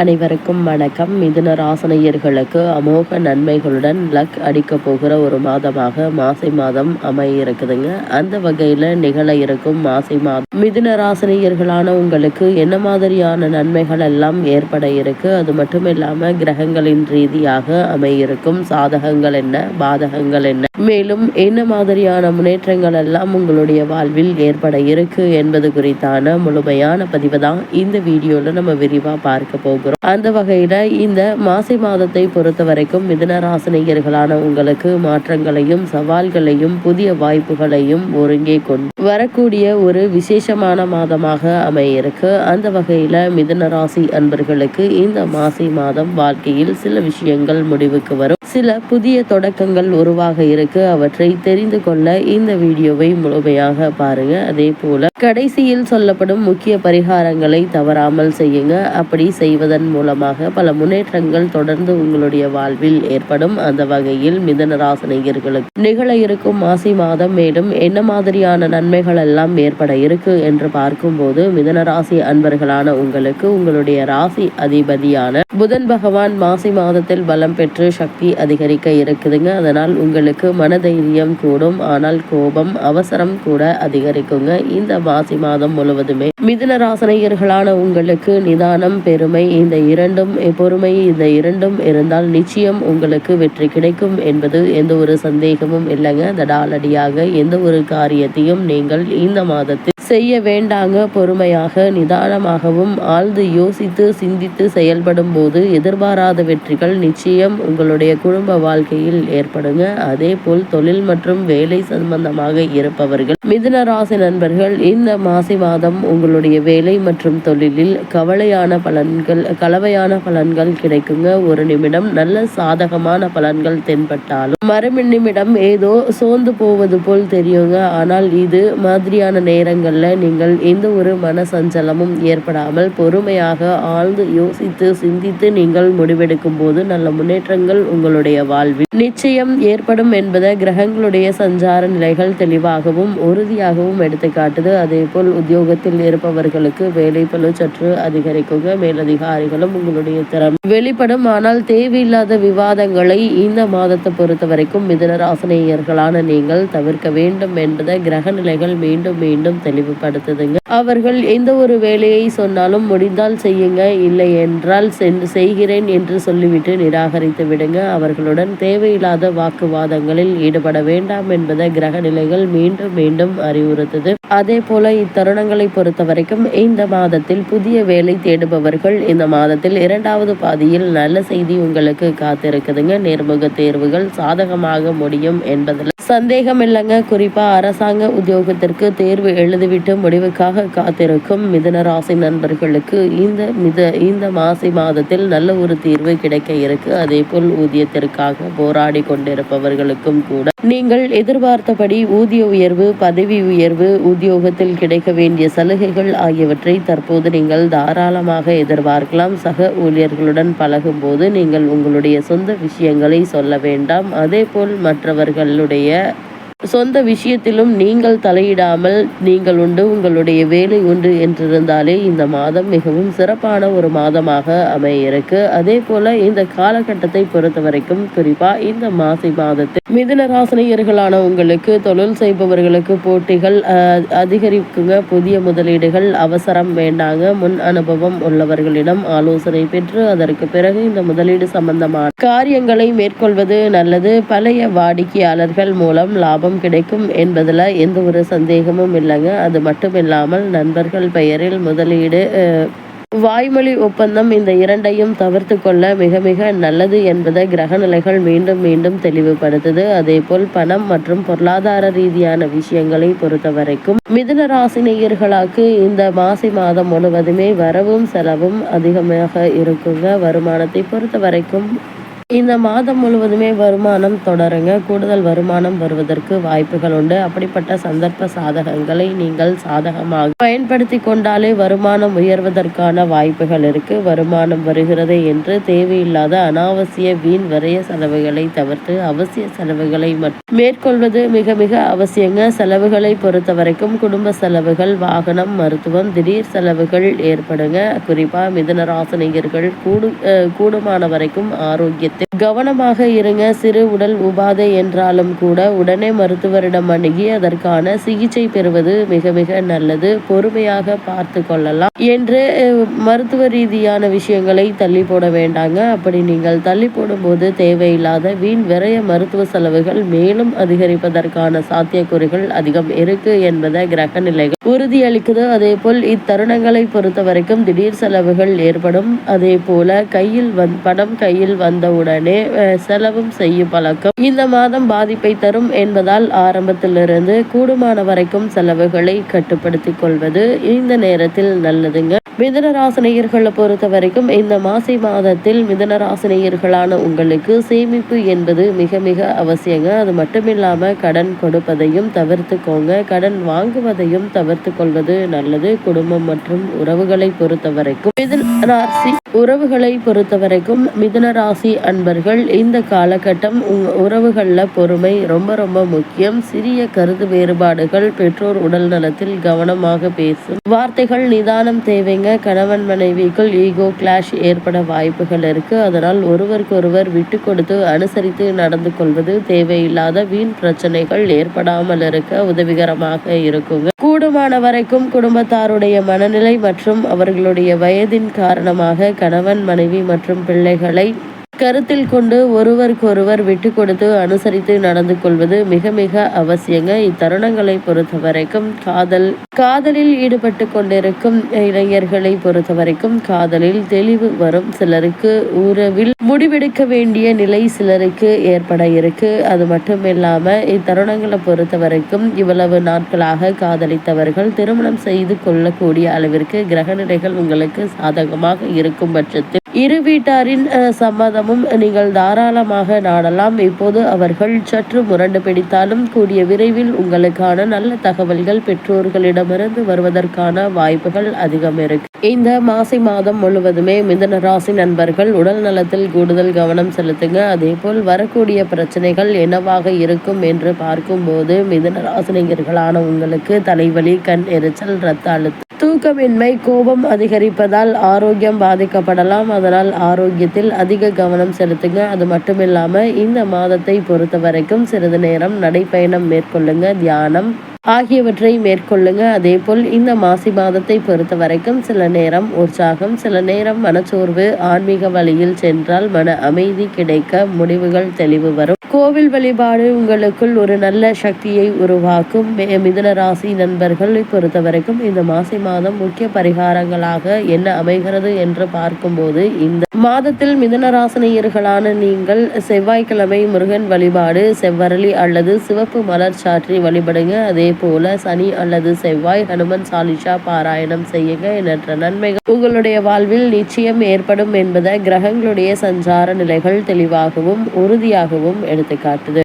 அனைவருக்கும் வணக்கம். மிதுன ராசனையர்களுக்கு அமோக நன்மைகளுடன் லக் அடிக்க போகிற ஒரு மாதமாக மாசி மாதம் அமைய இருக்குதுங்க அந்த வகையில் நிகழ இருக்கும் மாசி மாதம். மிதுன ராசனையர்களான உங்களுக்கு என்ன மாதிரியான நன்மைகள் எல்லாம் ஏற்பட இருக்கு? அது மட்டும் இல்லாமல் கிரகங்களின் ரீதியாக அமையிருக்கும் சாதகங்கள் என்ன? பாதகங்கள் என்ன? மேலும் என்ன மாதிரியான முன்னேற்றங்கள் எல்லாம் உங்களுடைய வாழ்வில் ஏற்பட இருக்கு என்பது குறித்தான முழுமையான பதிவு தான் இந்த வீடியோவில் நம்ம விரிவாக பார்க்க போகிறோம். அந்த வகையில் இந்த மாசி மாதத்தை பொறுத்த வரைக்கும் மிதனராசினியர்களான உங்களுக்கு மாற்றங்களையும் சவால்களையும் புதிய வாய்ப்புகளையும் ஒருங்கே கொண்டு வரக்கூடிய ஒரு விசேஷமான மாதமாக அமையிருக்கு. அந்த வகையில் மிதனராசி அன்பர்களுக்கு இந்த மாசி மாதம் வாழ்க்கையில் சில விஷயங்கள் முடிவுக்கு வரும். சில புதிய தொடக்கங்கள் உருவாக இருக்கு. அவற்றை தெரிந்து கொள்ள இந்த வீடியோவை முழுமையாக பாருங்க. அதே போல கடைசியில் சொல்லப்படும் முக்கிய பரிகாரங்களை தவறாமல் செய்யுங்க. அப்படி செய்வதன் மூலமாக பல முன்னேற்றங்கள் தொடர்ந்து உங்களுடைய வாழ்வில் ஏற்படும். அந்த வகையில் மிதன ராசனையர்களுக்கு நிகழ இருக்கும் மாசி மாதம் மேலும் என்ன மாதிரியான நன்மைகள் எல்லாம் ஏற்பட இருக்கு என்று பார்க்கும்போது மிதன ராசி அன்பர்களான உங்களுக்கு உங்களுடைய ராசி அதிபதியான புதன் பகவான் மாசி மாதத்தில் பலம் பெற்று சக்தி அதிகரிக்க இருக்குதுங்க. அதனால் உங்களுக்கு மனதைரியம் கூடும். ஆனால் கோபம் அவசரம் கூட அதிகரிக்குங்க. இந்த மாசி மாதம் முழுவதுமே மிதுன ராசனையர்களான உங்களுக்கு நிதானம் பெருமை இந்த இரண்டும் பொறுமை இந்த இரண்டும் இருந்தால் நிச்சயம் உங்களுக்கு வெற்றி கிடைக்கும் என்பது எந்த ஒரு சந்தேகமும் இல்லைங்க. தடாலடியாக எந்த ஒரு காரியத்தையும் நீங்கள் இந்த மாதத்தில் செய்ய வேண்டாங்க. பொறுமையாக நிதானமாகவும் ஆழ்ந்து யோசித்து சிந்தித்து செயல்படும் போது எதிர்பாராத வெற்றிகள் நிச்சயம் உங்களுடைய குடும்ப வாழ்க்கையில் ஏற்படுங்க. அதே போல் தொழில் மற்றும் வேலை சம்பந்தமாக இருப்பவர்கள். மிதுன ராசி நண்பர்கள் இந்த மாசி மாதம் உங்களுடைய வேலை மற்றும் தொழிலில் கவலையான பலன்கள் கலவையான பலன்கள் கிடைக்குங்க. ஒரு நிமிடம் நல்ல சாதகமான பலன்கள் தென்பட்டாலும் மறுமி நிமிடம் ஏதோ சோர்ந்து போவது போல் தெரியுங்க. ஆனால் இது மாதிரியான நேரங்களில் நீங்கள் எந்த ஒரு மன சஞ்சலமும் ஏற்படாமல் பொறுமையாக ஆழ்ந்து யோசித்து சிந்தித்து நீங்கள் முடிவெடுக்கும் போது நல்ல முன்னேற்றங்கள் உங்களுடைய வாழ்வில் நிச்சயம் ஏற்படும் என்று என்பதை கிரகங்களுடைய சஞ்சார நிலைகள் தெளிவாகவும் உறுதியாகவும் எடுத்து காட்டுது. அதே போல் உத்தியோகத்தில் இருப்பவர்களுக்கு வேலை பழு சற்று அதிகரிக்குங்க. மேலதிகாரிகளும் உங்களுடைய திறம் வெளிப்படும். ஆனால் தேவையில்லாத விவாதங்களை இந்த மாதத்தை பொறுத்த வரைக்கும் மிதனராசனேயர்களான நீங்கள் தவிர்க்க வேண்டும் என்பதை கிரக நிலைகள் மீண்டும் மீண்டும் தெளிவுபடுத்துதுங்க. அவர்கள் எந்த ஒரு வேலையை சொன்னாலும் முடிந்தால் செய்யுங்க. இல்லை என்றால் செய்கிறேன் என்று சொல்லிவிட்டு நிராகரித்து விடுங்க. அவர்களுடன் தேவையில்லாத வாக்குவாதங்களில் ஈடுபட வேண்டாம் என்பதை கிரக நிலைகள் மீண்டும் மீண்டும் அறிவுறுத்தது. அதே போல இத்தருணங்களை பொறுத்த வரைக்கும் இந்த மாதத்தில் புதிய வேலை தேடுபவர்கள் இந்த மாதத்தில் இரண்டாவது பாதியில் நல்ல செய்தி உங்களுக்கு காத்திருக்குதுங்க. நேர்முக தேர்வுகள் சாதகமாக முடியும் என்பதில் சந்தேகம் இல்லைங்க. குறிப்பா அரசாங்க உத்தியோகத்திற்கு தேர்வு எழுதிவிட்டு முடிவுக்காக காத்திருக்கும் மிதன ராசி நண்பர்களுக்கு இந்த மித இந்த மாசி மாதத்தில் நல்ல ஒரு தீர்வு கிடைக்க இருக்கு. அதே போல் ஊதியத்திற்காக போராடி கொண்டிருப்பவர்களுக்கும் கூட. நீங்கள் எதிர்பார்த்தபடி ஊதிய உயர்வு பதவி உயர்வு உத்தியோகத்தில் கிடைக்க வேண்டிய சலுகைகள் ஆகியவற்றை தற்போது நீங்கள் தாராளமாக எதிர்பார்க்கலாம். சக ஊழியர்களுடன் பழகும் போது நீங்கள் உங்களுடைய சொந்த விஷயங்களை சொல்ல வேண்டாம். அதே போல் மற்றவர்களுடைய சொந்த விஷயத்திலும் நீங்கள் தலையிடாமல் நீங்கள் உண்டு உங்களுடைய வேலை உண்டு என்றிருந்தாலே இந்த மாதம் மிகவும் சிறப்பான ஒரு மாதமாக அமைய இருக்கு அதே போல இந்த காலகட்டத்தை பொறுத்த வரைக்கும் குறிப்பா இந்த மாசி மாதத்தில் மிதுன ராசனையர்களான உங்களுக்கு தொழில் செய்பவர்களுக்கு போட்டிகள் அதிகரிக்குங்க. புதிய முதலீடுகள் அவசரம் வேண்டாங்க. முன் அனுபவம் உள்ளவர்களிடம் ஆலோசனை பெற்று அதற்கு பிறகு இந்த முதலீடு சம்பந்தமான காரியங்களை மேற்கொள்வது நல்லது. பழைய வாடிக்கையாளர்கள் மூலம் லாபம் லாபம் கிடைக்கும் என்பதில் எந்த ஒரு சந்தேகமும் இல்லைங்க. அது மட்டும் இல்லாமல் நண்பர்கள் பெயரில் முதலீடு வாய்மொழி ஒப்பந்தம் இந்த இரண்டையும் தவிர்த்து கொள்ள மிக மிக நல்லது என்பதை கிரகநிலைகள் மீண்டும் மீண்டும் தெளிவுபடுத்துது. அதே போல் பணம் மற்றும் பொருளாதார ரீதியான விஷயங்களை பொறுத்த வரைக்கும் மிதுன ராசினியர்களுக்கு இந்த மாசி மாதம் முழுவதுமே வரவும் செலவும் அதிகமாக இருக்குங்க. வருமானத்தை பொறுத்த வரைக்கும் இந்த மாதம் முழுவதுமே வருமானம் தொடருங்க. கூடுதல் வருமானம் வருவதற்கு வாய்ப்புகள் உண்டு. அப்படிப்பட்ட சந்தர்ப்ப சாதகங்களை நீங்கள் சாதகமாக பயன்படுத்தி கொண்டாலே வருமானம் உயர்வதற்கான வாய்ப்புகள் இருக்கு. வருமானம் வருகிறது என்று தேவையில்லாத அனாவசிய வீண் வரைய செலவுகளை தவிர்த்து அவசிய செலவுகளை மட்டும் மேற்கொள்வது மிக மிக அவசியங்க. செலவுகளை பொறுத்த வரைக்கும் குடும்ப செலவுகள் வாகனம் மருத்துவம் திடீர் செலவுகள் ஏற்படுங்க. குறிப்பா மிதன ராசனிகர்கள் கூடு கூடுமான வரைக்கும் ஆரோக்கியத்தை கவனமாக இருங்க சிறு உடல் உபாதை என்றாலும் கூட உடனே மருத்துவரிடம் அணுகி அதற்கான சிகிச்சை பெறுவது மிக மிக நல்லது. பொறுமையாக பார்த்து கொள்ளலாம். என்று மருத்துவ ரீதியான விஷயங்களை தள்ளி போட வேண்டாங்க. அப்படி நீங்கள் தள்ளி போடும்போது தேவையில்லாத வீண் விரைய மருத்துவ செலவுகள் மேலும் அதிகரிப்பதற்கான சாத்தியக்கூறுகள் அதிகம் இருக்கு என்பதை கிரக நிலைகள் உறுதியளிக்குது. அதே போல் இத்தருணங்களை பொறுத்த வரைக்கும் திடீர் செலவுகள் ஏற்படும். அதே போல கையில் வந் பணம் கையில் வந்தவுடன் செலவும் செய்யும் பழக்கம். இந்த மாதம் பாதிப்பை தரும் என்பதால் ஆரம்பத்திலிருந்து கூடுமான வரைக்கும் செலவுகளை கட்டுப்படுத்திக் கொள்வது இந்த நேரத்தில் நல்லதுங்க. மிதனராசினியர்களை பொறுத்த வரைக்கும் இந்த மாசி மாதத்தில் மிதனராசினியர்களான உங்களுக்கு சேமிப்பு என்பது மிக மிக அவசியங்க. அது மட்டும் இல்லாம கடன் கொடுப்பதையும் தவிர்த்துக்கோங்க. கடன் வாங்குவதையும் தவிர்த்து கொள்வது நல்லது. குடும்பம் மற்றும் உறவுகளை பொறுத்த வரைக்கும் மிதனராசி உறவுகளை பொறுத்த வரைக்கும் மிதுனராசி அன்பர்கள் இந்த காலகட்டம் உறவுகளில் பொறுமை ரொம்ப ரொம்ப முக்கியம். சிறிய கருத்து வேறுபாடுகள் பெற்றோர் உடல் நலத்தில் கவனமாக பேசும். வார்த்தைகள் நிதானம் தேவைங்க. கணவன் மனைவிக்குள் ஈகோ கிளாஷ் ஏற்பட வாய்ப்புகள் இருக்கு. அதனால் ஒருவருக்கொருவர் விட்டு கொடுத்து அனுசரித்து நடந்து கொள்வது தேவையில்லாத வீண் பிரச்சனைகள் ஏற்படாமல் இருக்க உதவிகரமாக இருக்குங்க. கூடுமான வரைக்கும் குடும்பத்தாருடைய மனநிலை மற்றும் அவர்களுடைய வயதின் காரணமாக கணவன் மனைவி மற்றும் பிள்ளைகளை கருத்தில் கொண்டு ஒருவருக்கொருவர் விட்டு கொடுத்து அனுசரித்து நடந்து கொள்வது மிக மிக அவசியங்க. இத்தருணங்களை பொறுத்த வரைக்கும் காதல் காதலில் ஈடுபட்டு கொண்டிருக்கும் இளைஞர்களை பொறுத்த வரைக்கும் காதலில் தெளிவு வரும். சிலருக்கு உறவில் முடிவெடுக்க வேண்டிய நிலை சிலருக்கு ஏற்பட இருக்கு. அது மட்டும் இல்லாமல் இத்தருணங்களை பொறுத்த வரைக்கும் இவ்வளவு நாட்களாக காதலித்தவர்கள் திருமணம் செய்து கொள்ளக்கூடிய அளவிற்கு கிரகநிலைகள் உங்களுக்கு சாதகமாக இருக்கும் பட்சத்தில் இரு வீட்டாரின் சம்மதமும் நீங்கள் தாராளமாக நாடலாம். இப்போது அவர்கள் சற்று முரண்டு பிடித்தாலும் கூடிய விரைவில் உங்களுக்கான நல்ல தகவல்கள் பெற்றோர்களிடமிருந்து வருவதற்கான வாய்ப்புகள் அதிகம் இருக்கு. இந்த மாசி மாதம் முழுவதுமே மிதன ராசி நண்பர்கள் உடல் நலத்தில் கூடுதல் கவனம் செலுத்துங்க. அதேபோல் வரக்கூடிய பிரச்சனைகள் என்னவாக இருக்கும் என்று பார்க்கும்போது மிதனராசினியர்களான உங்களுக்கு தலைவலி கண் எரிச்சல் ரத்த அழுத்தம் தூக்கமின்மை கோபம் அதிகரிப்பதால் ஆரோக்கியம் பாதிக்கப்படலாம். அதனால் ஆரோக்கியத்தில் அதிக கவனம் செலுத்துங்க. அது மட்டும் இல்லாமல் இந்த மாதத்தை பொறுத்த வரைக்கும் சிறிது நேரம் நடைப்பயணம் மேற்கொள்ளுங்க. தியானம் ஆகியவற்றை மேற்கொள்ளுங்க. அதே போல் இந்த மாசி மாதத்தை பொறுத்த வரைக்கும் சில நேரம் உற்சாகம் சில நேரம் மனச்சோர்வு ஆன்மீக வழியில் சென்றால் மன அமைதி கிடைக்க முடிவுகள் தெளிவு வரும். கோவில் வழிபாடு உங்களுக்குள் ஒரு நல்ல சக்தியை உருவாக்கும். மிதன ராசி நண்பர்களை பொறுத்த வரைக்கும் இந்த மாசி மாதம் முக்கிய பரிகாரங்களாக என்ன அமைகிறது என்று பார்க்கும்போது இந்த மாதத்தில் மிதனராசனியர்களான நீங்கள் செவ்வாய்க்கிழமை முருகன் வழிபாடு செவ்வரளி அல்லது சிவப்பு மலர் சாற்றி வழிபடுங்க. அதே போல சனி அல்லது செவ்வாய் ஹனுமன் சாலிஷா பாராயணம் செய்யுங்க எண்ணற்ற நன்மைகள். உங்களுடைய வாழ்வில் நிச்சயம் ஏற்படும் என்பதை கிரகங்களுடைய சஞ்சார நிலைகள் தெளிவாகவும் உறுதியாகவும் எடுத்துக்காட்டுது.